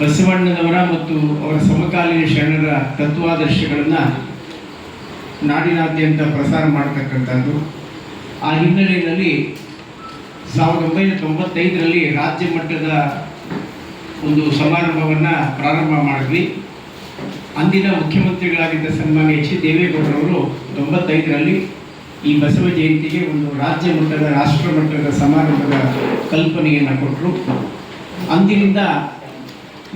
ಬಸವಣ್ಣನವರ ಮತ್ತು ಅವರ ಸಮಕಾಲೀನ ಶರಣರ ತತ್ವಾದರ್ಶಗಳನ್ನು ನಾಡಿನಾದ್ಯಂತ ಪ್ರಸಾರ ಮಾಡತಕ್ಕಂಥದ್ದು. ಆ ಹಿನ್ನೆಲೆಯಲ್ಲಿ ಸಾವಿರದ ಒಂಬೈನೂರ ತೊಂಬತ್ತೈದರಲ್ಲಿ ರಾಜ್ಯ ಮಟ್ಟದ ಒಂದು ಸಮಾರಂಭವನ್ನು ಪ್ರಾರಂಭ ಮಾಡಿದ್ವಿ. ಅಂದಿನ ಮುಖ್ಯಮಂತ್ರಿಗಳಾಗಿದ್ದ ಸನ್ಮಾನ್ಯ ಎಚ್ ಡಿ ದೇವೇಗೌಡರವರು ತೊಂಬತ್ತೈದರಲ್ಲಿ ಈ ಬಸವ ಜಯಂತಿಗೆ ಒಂದು ರಾಜ್ಯ ಮಟ್ಟದ, ರಾಷ್ಟ್ರ ಮಟ್ಟದ ಸಮಾರಂಭದ ಕಲ್ಪನೆಯನ್ನು ಕೊಟ್ಟರು ಅಂದಿನಿಂದ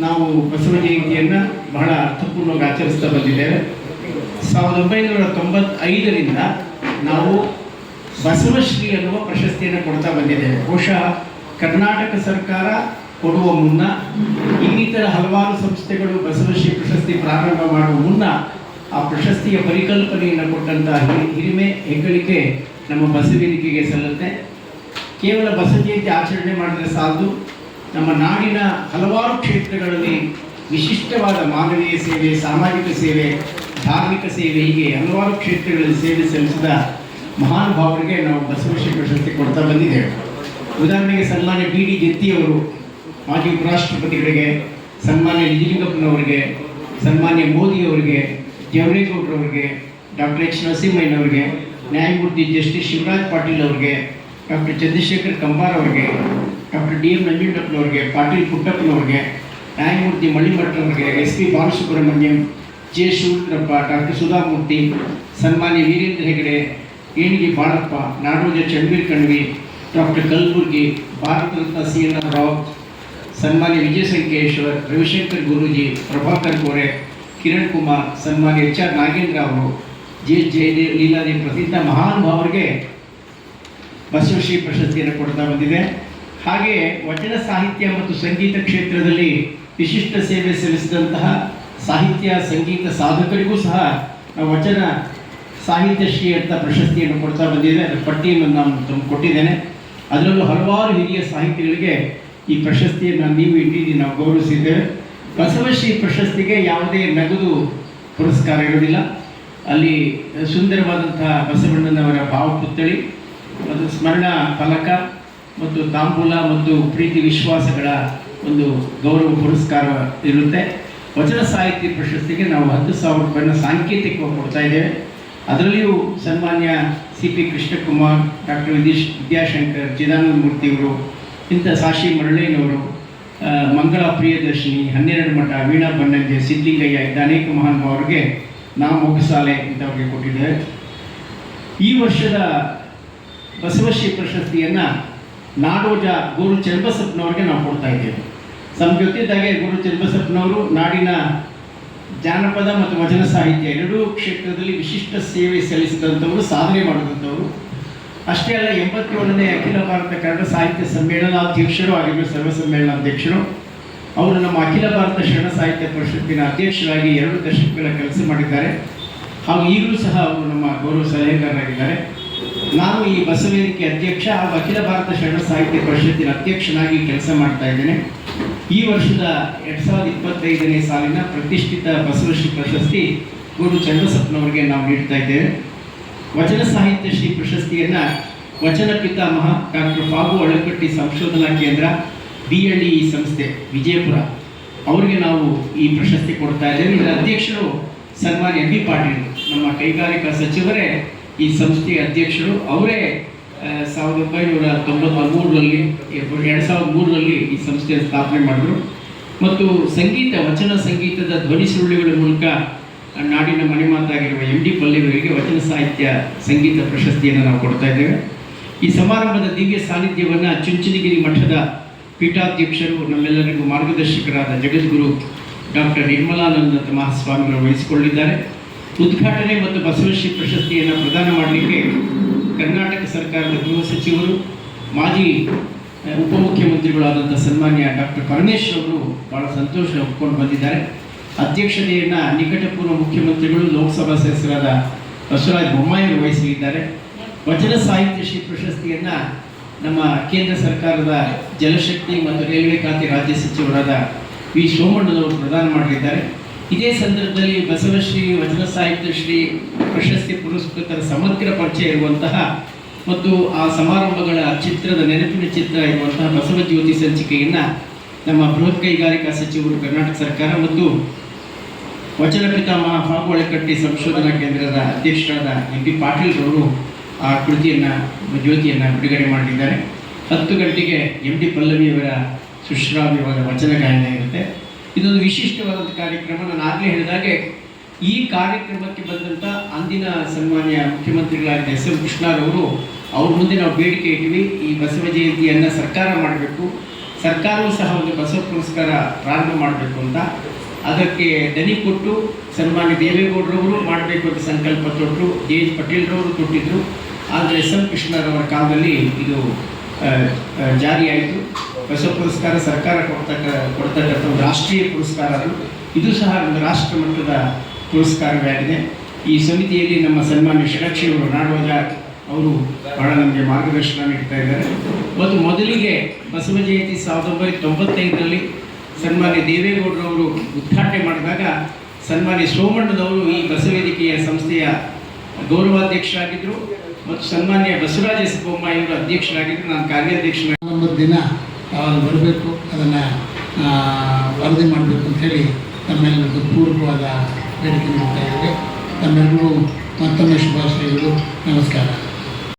ನಾವು ಬಸವ ಜಯಂತಿಯನ್ನು ಬಹಳ ಅರ್ಥಪೂರ್ಣವಾಗಿ ಆಚರಿಸ್ತಾ ಬಂದಿದ್ದೇವೆ. ಸಾವಿರದ ಒಂಬೈನೂರ ತೊಂಬತ್ತೈದರಿಂದ ನಾವು ಬಸವಶ್ರೀ ಅನ್ನುವ ಪ್ರಶಸ್ತಿಯನ್ನು ಕೊಡ್ತಾ ಬಂದಿದ್ದೇವೆ. ಬಹುಶಃ ಕರ್ನಾಟಕ ಸರ್ಕಾರ ಕೊಡುವ ಮುನ್ನ ಇನ್ನಿತರ ಹಲವಾರು ಸಂಸ್ಥೆಗಳು ಬಸವಶ್ರೀ ಪ್ರಶಸ್ತಿ ಪ್ರಾರಂಭ ಮಾಡುವ ಮುನ್ನ ಆ ಪ್ರಶಸ್ತಿಯ ಪರಿಕಲ್ಪನೆಯನ್ನು ಕೊಟ್ಟಂತಹ ಹಿರಿಮೆ, ಹೆಗ್ಗಳಿಕೆ ನಮ್ಮ ಬಸವೇನಿಕೆಗೆ ಸಲ್ಲುತ್ತೆ. ಕೇವಲ ಬಸವ ಜಯಂತಿ ಆಚರಣೆ ಮಾಡಿದರೆ ಸಾಲದು. ನಮ್ಮ ನಾಡಿನ ಹಲವಾರು ಕ್ಷೇತ್ರಗಳಲ್ಲಿ ವಿಶಿಷ್ಟವಾದ ಮಾನವೀಯ ಸೇವೆ, ಸಾಮಾಜಿಕ ಸೇವೆ, ಧಾರ್ಮಿಕ ಸೇವೆ, ಹೀಗೆ ಹಲವಾರು ಕ್ಷೇತ್ರಗಳಲ್ಲಿ ಸೇವೆ ಸಲ್ಲಿಸಿದ ಮಹಾನುಭಾವರಿಗೆ ನಾವು ಬಸವೇಶ್ವರ ಪ್ರಶಸ್ತಿ ಕೊಡ್ತಾ ಬಂದಿದ್ದೇವೆ. ಉದಾಹರಣೆಗೆ ಸನ್ಮಾನ್ಯ ಬಿ ಡಿ ಜತ್ತಿಯವರು ಮಾಜಿ ಉಪರಾಷ್ಟ್ರಪತಿಗಳಿಗೆ, ಸನ್ಮಾನ್ಯ ನಿಜಲಿಂಗಪ್ಪನವರಿಗೆ ಸನ್ಮಾನ್ಯ ಮೋದಿಯವರಿಗೆ ಜವರೇಗೌಡರವರಿಗೆ, ಡಾಕ್ಟರ್ ಎಚ್ ನರಸಿಂಹಯ್ಯನವರಿಗೆ, ನ್ಯಾಯಮೂರ್ತಿ ಜಸ್ಟಿಸ್ ಶಿವರಾಜ್ ಪಾಟೀಲ್ ಅವರಿಗೆ, ಡಾಕ್ಟರ್ ಚಂದ್ರಶೇಖರ್ ಕಂಬಾರ್ ಅವರಿಗೆ ಡಾಕ್ಟರ್ ಡಿ ಎಂ ನಂಜುಂಡಪ್ಪನವ್ರಿಗೆ, ಪಾಟೀಲ್ ಪುಟ್ಟಪ್ಪನವ್ರಿಗೆ, ನ್ಯಾಯಮೂರ್ತಿ ಮಳಿಮಠರವರಿಗೆ S P Balasubrahmanyam, J Shivarudrappa doctor Sudha Murthy, ಸನ್ಮಾನ್ಯ ವೀರೇಂದ್ರ ಹೆಗಡೆ, ಏಣಿಗೆ ಬಾಳಪ್ಪ, ನಾಡೋಜ ಚಂಡೀರ್ Kanavi, doctor Kalburgi Bharat Ratna C N Rao, ಸನ್ಮಾನ್ಯ ವಿಜಯ ಸಂಕೇಶ್ವರ್ ರವಿಶಂಕರ್ ಗುರೂಜಿ, ಪ್ರಭಾಕರ್ ಕೋರೆ, ಕಿರಣ್ ಕುಮಾರ್, ಸನ್ಮಾನ್ಯ ಎಚ್ ಆರ್ ನಾಗೇಂದ್ರ ಅವರು, ಜೆ ಜಯದೇವ್, ಲೀಲಾದೇವ್ ಪ್ರಸಿದ್ಧ ಮಹಾನುಭಾವರಿಗೆ ಬಸವಶ್ರೀ ಪ್ರಶಸ್ತಿಯನ್ನು ಕೊಡ್ತಾ ಬಂದಿದೆ. ಹಾಗೆ ವಚನ ಸಾಹಿತ್ಯ ಮತ್ತು ಸಂಗೀತ ಕ್ಷೇತ್ರದಲ್ಲಿ ವಿಶಿಷ್ಟ ಸೇವೆ ಸಲ್ಲಿಸಿದಂತಹ ಸಾಹಿತ್ಯ, ಸಂಗೀತ ಸಾಧಕರಿಗೂ ಸಹ ವಚನ ಸಾಹಿತ್ಯ ಶ್ರೀ ಅಂತ ಪ್ರಶಸ್ತಿಯನ್ನು ಕೊಡ್ತಾ ಬಂದಿದೆ. ಅದರ ಪಟ್ಟಿಯನ್ನು ನಾನು ತುಂಬಿಕೊಟ್ಟಿದ್ದೇನೆ ಕೊಟ್ಟಿದ್ದೇನೆ. ಅದರಲ್ಲೂ ಹಲವಾರು ಹಿರಿಯ ಸಾಹಿತಿಗಳಿಗೆ ಈ ಪ್ರಶಸ್ತಿಯನ್ನು ನೀವು ಇಟ್ಟಿದ್ದೀವಿ ನಾವು ಗೌರವಿಸಿದ್ದೇವೆ. ಬಸವಶ್ರೀ ಪ್ರಶಸ್ತಿಗೆ ಯಾವುದೇ ನಗದು ಪುರಸ್ಕಾರ ಇರುವುದಿಲ್ಲ ಅಲ್ಲಿ ಸುಂದರವಾದಂತಹ ಬಸವಣ್ಣನವರ ಭಾವಪುತ್ಥಳಿ, ಅದು ಸ್ಮರಣ ಫಲಕ. ಮತ್ತು ತಾಂಬೂಲ ಮತ್ತು ಪ್ರೀತಿ ವಿಶ್ವಾಸಗಳ ಒಂದು ಗೌರವ ಪುರಸ್ಕಾರ ಇರುತ್ತೆ. ವಚನ ಸಾಹಿತ್ಯ ಪ್ರಶಸ್ತಿಗೆ ನಾವು ಹತ್ತು ಸಾವಿರ ರೂಪಾಯಿನ ಸಾಂಕೇತಿಕವಾಗಿ ಕೊಡ್ತಾ ಇದ್ದೇವೆ. ಅದರಲ್ಲಿಯೂ ಸನ್ಮಾನ್ಯ C P Krishnakumar, doctor Vidish Vidyashankar, Chidananda ಮೂರ್ತಿಯವರು ಇಂಥ ಸಾಶಿ ಮರಳೇನವರು ಮಂಗಳ ಪ್ರಿಯದರ್ಶಿನಿ, ಹನ್ನೆರಡು ಮಠ, ವೀಣಾ ಬನ್ನಂಜೆ ಸಿದ್ಲಿಂಗಯ್ಯ ಇದ್ದ ಅನೇಕ ಮಹಾನುಭಾವರಿಗೆ ನಾ ಮೊಗಸಾಲೆ ಇಂಥವ್ರಿಗೆ ಕೊಟ್ಟಿದ್ದೇವೆ ಈ ವರ್ಷದ ಬಸವಶ್ರೀ ಪ್ರಶಸ್ತಿಯನ್ನು ನಾಡೋಜ ಗುರು ಚನ್ನಬಸಪ್ಪನವ್ರಿಗೆ ನಾವು ಕೊಡ್ತಾ ಇದ್ದೇವೆ. ನಮ್ಗೆ ಗೊತ್ತಿದ್ದಾಗೆ ಗುರು ಚನ್ನಬಸಪ್ಪನವರು ನಾಡಿನ ಜಾನಪದ ಮತ್ತು ವಚನ ಸಾಹಿತ್ಯ ಎರಡೂ ಕ್ಷೇತ್ರದಲ್ಲಿ ವಿಶಿಷ್ಟ ಸೇವೆ ಸಲ್ಲಿಸಿದಂಥವರು, ಸಾಧನೆ ಮಾಡಿದಂಥವರು. ಅಷ್ಟೇ ಅಲ್ಲ, ಎಂಬತ್ತೇಳನೇ ಅಖಿಲ ಭಾರತ ಕನ್ನಡ ಸಾಹಿತ್ಯ ಸಮ್ಮೇಳನಾಧ್ಯಕ್ಷರು ಆಗಿರುವ ಸರ್ವ ಸಮ್ಮೇಳನಾಧ್ಯಕ್ಷರು, ಅವರು ನಮ್ಮ ಅಖಿಲ ಭಾರತ ಶರಣ ಸಾಹಿತ್ಯ ಪರಿಷತ್ತಿನ ಅಧ್ಯಕ್ಷರಾಗಿ ಎರಡು ದಶಕಗಳ ಕೆಲಸ ಮಾಡಿದ್ದಾರೆ. ಹಾಗೂ ಈಗಲೂ ಸಹ ಅವರು ನಮ್ಮ ಗೌರವ ಸಲಹೆಗಾರರಾಗಿದ್ದಾರೆ. ನಾನು ಈ ಬಸವೇದಿಕೆ ಅಧ್ಯಕ್ಷ ಹಾಗೂ ಅಖಿಲ ಭಾರತ ಶರಣ ಸಾಹಿತ್ಯ ಪರಿಷತ್ತಿನ ಅಧ್ಯಕ್ಷನಾಗಿ ಕೆಲಸ ಮಾಡ್ತಾ ಇದ್ದೇನೆ. ಈ ವರ್ಷದ ಎರಡ್ ಸಾವಿರದ ಇಪ್ಪತ್ತೈದನೇ ಸಾಲಿನ ಪ್ರತಿಷ್ಠಿತ ಬಸವಶ್ರೀ ಪ್ರಶಸ್ತಿ ಗುರು ಚಂದ್ರಸಪ್ನವರಿಗೆ ನಾವು ನೀಡ್ತಾ ಇದ್ದೇವೆ. ವಚನ ಸಾಹಿತ್ಯ ಶ್ರೀ ಪ್ರಶಸ್ತಿಯನ್ನ ವಚನ ಪಿತಾಮಹ ಡಾಕ್ಟರ್ ಫಾಗು ಅಳಕಟ್ಟಿ ಸಂಶೋಧನಾ ಕೇಂದ್ರ ಬಿ ಎಲ್ ಸಂಸ್ಥೆ, ವಿಜಯಪುರ ಅವರಿಗೆ ನಾವು ಈ ಪ್ರಶಸ್ತಿ ಕೊಡ್ತಾ ಇದ್ದೇವೆ. ಇದರ ಅಧ್ಯಕ್ಷರು ಸನ್ಮಾನ್ಯ ಎಂ ಪಾಟೀಲ್, ನಮ್ಮ ಕೈಗಾರಿಕಾ ಸಚಿವರೇ ಈ ಸಂಸ್ಥೆಯ ಅಧ್ಯಕ್ಷರು, ಅವರೇ ಸಾವಿರದ ಒಂಬೈನೂರ ತೊಂಬತ್ತ ಮೂರರಲ್ಲಿ ಎರಡು ಸಾವಿರದ ಮೂರರಲ್ಲಿ ಈ ಸಂಸ್ಥೆಯ ಸ್ಥಾಪನೆ ಮಾಡಿದರು. ಮತ್ತು ಸಂಗೀತ, ವಚನ ಸಂಗೀತದ ಧ್ವನಿ ಸುರುಳಿಗಳ ಮೂಲಕ ನಾಡಿನ ಮನೆಮಾತಾಗಿರುವ ಎಂ ಡಿ ಪಲ್ಲಿವರಿಗೆ ವಚನ ಸಾಹಿತ್ಯ ಸಂಗೀತ ಪ್ರಶಸ್ತಿಯನ್ನು ನಾವು ಕೊಡ್ತಾ ಇದ್ದೇವೆ. ಈ ಸಮಾರಂಭದ ದಿವ್ಯ ಸಾನ್ನಿಧ್ಯವನ್ನು ಚುಂಚನಗಿರಿ ಮಠದ ಪೀಠಾಧ್ಯಕ್ಷರು, ನಮ್ಮೆಲ್ಲರಿಗೂ ಮಾರ್ಗದರ್ಶಕರಾದ ಜಗದ್ಗುರು ಡಾಕ್ಟರ್ ನಿರ್ಮಲಾನಂದ ಮಹಾಸ್ವಾಮಿಗಳು ವಹಿಸಿಕೊಳ್ಳಿದ್ದಾರೆ ಉದ್ಘಾಟನೆ ಮತ್ತು ಬಸವಶ್ರೀ ಪ್ರಶಸ್ತಿಯನ್ನು ಪ್ರದಾನ ಮಾಡಲಿಕ್ಕೆ ಕರ್ನಾಟಕ ಸರ್ಕಾರದ ಗೃಹ ಸಚಿವರು, ಮಾಜಿ ಉಪಮುಖ್ಯಮಂತ್ರಿಗಳಾದಂಥ ಸನ್ಮಾನ್ಯ ಡಾಕ್ಟರ್ ಪರಮೇಶ್ವರ್ ಅವರು ಬಹಳ ಸಂತೋಷ ಒಪ್ಕೊಂಡು ಬಂದಿದ್ದಾರೆ. ಅಧ್ಯಕ್ಷತೆಯನ್ನು ನಿಕಟಪೂರ್ವ ಮುಖ್ಯಮಂತ್ರಿಗಳು, ಲೋಕಸಭಾ ಸದಸ್ಯರಾದ ಬಸವರಾಜ ಬೊಮ್ಮಾಯಿ ವಹಿಸಲಿದ್ದಾರೆ. ವಚನ ಸಾಹಿತ್ಯ ಶ್ರೀ ಪ್ರಶಸ್ತಿಯನ್ನು ನಮ್ಮ ಕೇಂದ್ರ ಸರ್ಕಾರದ ಜಲಶಕ್ತಿ ಮತ್ತು ರೈಲ್ವೆ ಖಾತೆ ರಾಜ್ಯ ಸಚಿವರಾದ ವಿ ಸೋಮಣ್ಣನವರು ಪ್ರದಾನ ಮಾಡಲಿದ್ದಾರೆ. ಇದೇ ಸಂದರ್ಭದಲ್ಲಿ ಬಸವಶ್ರೀ ವಚನ ಸಾಹಿತ್ಯ ಶ್ರೀ ಪ್ರಶಸ್ತಿ ಪುರಸ್ಕೃತರ ಸಮಗ್ರ ಪರಿಚಯ ಇರುವಂತಹ ಮತ್ತು ಆ ಸಮಾರಂಭಗಳ ಚಿತ್ರದ ನೆನಪಿನ ಚಿತ್ರ ಇರುವಂತಹ ಬಸವ ಜ್ಯೋತಿ ಸಂಚಿಕೆಯನ್ನು ನಮ್ಮ ಬೃಹತ್ ಕೈಗಾರಿಕಾ ಸಚಿವರು ಕರ್ನಾಟಕ ಸರ್ಕಾರ ಮತ್ತು ವಚನ ಪಿತಾಮಹ ಸಂಶೋಧನಾ ಕೇಂದ್ರದ ಅಧ್ಯಕ್ಷರಾದ ಎಂ ಪಿ ಪಾಟೀಲ್ ಅವರು ಆ ಕೃತಿಯನ್ನು ಜ್ಯೋತಿಯನ್ನು ಬಿಡುಗಡೆ ಮಾಡಿದ್ದಾರೆ. ಹತ್ತು ಗಂಟೆಗೆ ಎಂ ಡಿ ಪಲ್ಲವಿಯವರ ಸುಶ್ರಾವ್ಯವಾದ ವಚನ ಗಾಯನ ಇರುತ್ತೆ. ಇದೊಂದು ವಿಶಿಷ್ಟವಾದ ಕಾರ್ಯಕ್ರಮ ನಾನು ಆಗಲೇ ಹೇಳಿದಾಗೆ, ಈ ಕಾರ್ಯಕ್ರಮಕ್ಕೆ ಬಂದಂಥ ಅಂದಿನ ಸನ್ಮಾನ್ಯ ಮುಖ್ಯಮಂತ್ರಿಗಳಾದ ಎಸ್ ಎಂ ಕೃಷ್ಣರವರು ಅವ್ರ ಮುಂದೆ ನಾವು ಬೇಡಿಕೆ ಇಟ್ಟಿವಿ, ಈ ಬಸವ ಜಯಂತಿಯನ್ನು ಸರ್ಕಾರ ಮಾಡಬೇಕು, ಸರ್ಕಾರವು ಸಹ ಒಂದು ಬಸವ ಪುರಸ್ಕಾರ ಪ್ರಾರಂಭ ಮಾಡಬೇಕು ಅಂತ. ಅದಕ್ಕೆ ದನಿ ಕೊಟ್ಟು ಸನ್ಮಾನ್ಯ ದೇವೇಗೌಡರವರು ಮಾಡಬೇಕು ಅಂತ ಸಂಕಲ್ಪ ತೊಟ್ಟರು ಜೆ ಎಚ್ ಪಟೇಲ್ರವರು ಕೊಟ್ಟಿದ್ದರು ಆದರೆ ಎಸ್ ಎಂ ಕೃಷ್ಣರವರ ಕಾಲದಲ್ಲಿ ಇದು ಜಾರಿಯಾಯಿತು. ಹೊಸ ಪುರಸ್ಕಾರ ಸರ್ಕಾರ ಕೊಡ್ತಕ್ಕ, ಕೊಡ್ತಕ್ಕಂಥ ಒಂದು ರಾಷ್ಟ್ರೀಯ ಪುರಸ್ಕಾರ ಅದು. ಇದು ಸಹ ಒಂದು ರಾಷ್ಟ್ರ ಮಟ್ಟದ ಪುರಸ್ಕಾರವೇ ಆಗಿದೆ ಈ ಸಮಿತಿಯಲ್ಲಿ ನಮ್ಮ ಸನ್ಮಾನ್ಯ ಷಡಕ್ಷಿಯವರು ನಾಡೋಜ, ಅವರು ಬಹಳ ನಮಗೆ ಮಾರ್ಗದರ್ಶನ ನೀಡ್ತಾ ಇದ್ದಾರೆ. ಮತ್ತು ಮೊದಲಿಗೆ ಬಸವ ಜಯಂತಿ ಸಾವಿರದ ಒಂಬೈನೂರ ತೊಂಬತ್ತೈದರಲ್ಲಿ ಸನ್ಮಾನ್ಯ ದೇವೇಗೌಡರವರು ಉದ್ಘಾಟನೆ ಮಾಡಿದಾಗ ಸನ್ಮಾನ್ಯ ಸೋಮಣ್ಣದವರು ಈ ಬಸವೇದಿಕೆಯ ಸಂಸ್ಥೆಯ ಗೌರವಾಧ್ಯಕ್ಷರಾಗಿದ್ದರು. ಮತ್ತು ಸನ್ಮಾನ್ಯ ಬಸವರಾಜ ಎಸ್ ಇವರು ಅಧ್ಯಕ್ಷರಾಗಿದ್ದು ನಾನು ಕಾರ್ಯಾಧ್ಯಕ್ಷ ಒಂಬತ್ತು ದಿನ ಅವಾಗ ಬರಬೇಕು, ಅದನ್ನು ವರದಿ ಮಾಡಬೇಕು ಅಂಥೇಳಿ ತಮ್ಮೆಲ್ಲರಿಗೂ ಪೂರ್ವಕವಾದ ಬೇಡಿಕೆ ಮಾಡ್ತಾ ಇದ್ದೇವೆ. ತಮ್ಮೆಲ್ಲರಿಗೂ ಮತ್ತೊಮ್ಮೆ ಶುಭಾಶಯಗಳು. ನಮಸ್ಕಾರ.